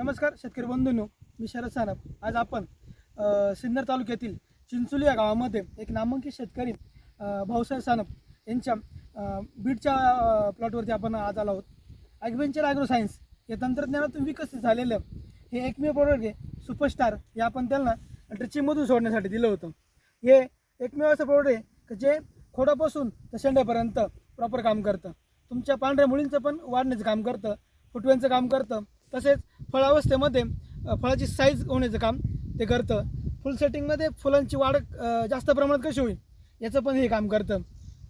नमस्कार शेतकरी बंधूंनो मी शरद सानप. आज आपण सिन्नर तालुक्यातील चिंचोली या गावामध्ये एक नामांकित शेतकरी भाऊसाहेब सानप यांच्या बीडच्या प्लॉटवरती आपण आज आलो आहोत. ॲग्वेंचर ॲग्रो सायन्स या तंत्रज्ञानातून विकसित झालेलं हे एकमेव प्रोडक्ट आहे सुपरस्टार हे आपण त्यांना ड्रिचिंगमधून सोडण्यासाठी दिलं होतं. हे एकमेव असं प्रोडक्ट आहे की जे खोडापासून तर शेंड्यापर्यंत प्रॉपर काम करतं. तुमच्या पांढऱ्या मुळींचं पण वाढण्याचं काम करतं फुटव्यांचं काम करतं तसेच फळावस्थेमध्ये फळाची साईज होण्याचं काम ते करतं. फुल सेटिंगमध्ये फुलांची वाढ जास्त प्रमाणात कशी होईल याचं पण हे काम करतं.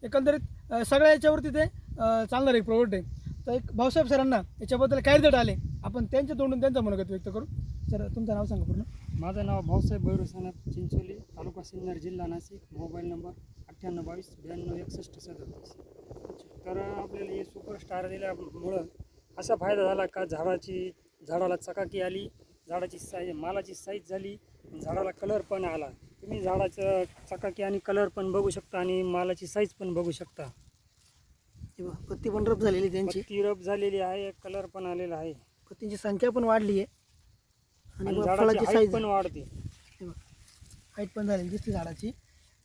एकंदरीत सगळ्या याच्यावरती ते चालणार एक प्रोडक्ट आहे. तर एक भाऊसाहेब सरांना याच्याबद्दल काय रिझल्ट आले आपण त्यांच्या तोंडून त्यांचा मनोगत व्यक्त करू. सर तुमचं नाव सांगा पूर्ण. माझं नाव भाऊसाहेब भैरू चिंचोली तालुका सिन्नर जिल्हा नाशिक. मोबाईल नंबर अठ्ठ्याण्णव बावीस ब्याण्णव एकसष्ट सदतीस. तर आपल्याला हे सुपरस्टार दिल्यामुळं असा फायदा झाला का झाडाची झाडाला चकाकी आली झाडाची साईज मालाची साईज झाली झाडाला कलर पण आला. तुम्ही झाडाचं चकाकी आणि कलर पण बघू शकता आणि मालाची साईज पण बघू शकता. पत्ती पण रब झालेली त्यांची. पत्ती रब झालेली आहे कलर पण आलेला आहे. पत्तींची संख्या पण वाढली आहे. आणि झाडाची साईज पण वाढते. हाईट पण झालेली दिसते झाडाची.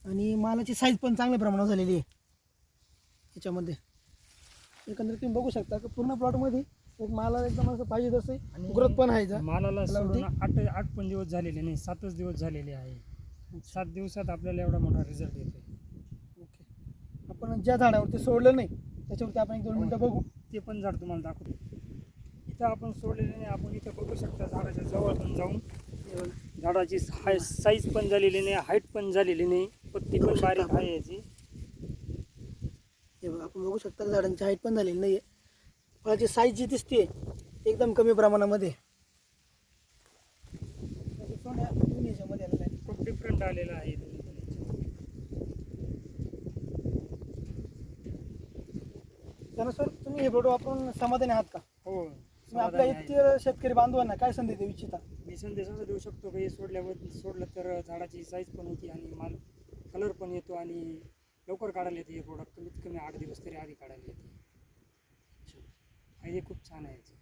आणि मालाची साईज पण चांगल्या प्रमाणात झालेली आहे. याच्यामध्ये. एकंदरीत तुम्ही बघू शकता की पूर्ण प्लॉटमध्ये एक माला एकदम असं पाहिजे तसे आणि ग्रोथ पण आहे जा. मालाला. सोडून आठ आठ पण दिवस झालेले नाही सातच दिवस झालेले आहे सात दिवसात आपल्याला एवढा मोठा रिझल्ट येतो ओके आपण ज्या झाडावरती सोडलं नाही त्याच्यावरती आपण एक दोन मिनटं बघू ते पण झाड तुम्हाला दाखवतो इथं आपण सोडलेले नाही आपण इथं बघू शकता झाडाच्या जवळ पण जाऊन. झाडाची हाय साईज पण झालेली नाही हाईट पण झालेली नाही पत्ती पण बारीक. आहे याची हे बघा आपण बघू शकता झाडांची हाईट पण झालेली नाही आहे फळाची साईज जी दिसते एकदम कमी प्रमाणामध्ये. याच्यामध्ये आलेलं आहे. खूप डिफरंट आलेला आहे. सर तुम्ही हे प्रोडक्ट वापरून समाधानी आहात का? हो तुम्ही आपल्या. इतर शेतकरी बांधवांना काय संदेश देऊ इच्छिता? मी संदेश असा देऊ शकतो की हे सोडल्यावर सोडलं तर झाडाची साईज पण होती आणि माल कलर पण येतो आणि लवकर काढायला येते हे प्रोडक्ट कमीत कमी आठ दिवस तरी आधी काढायला येते. हे खूप छान आहे याचे.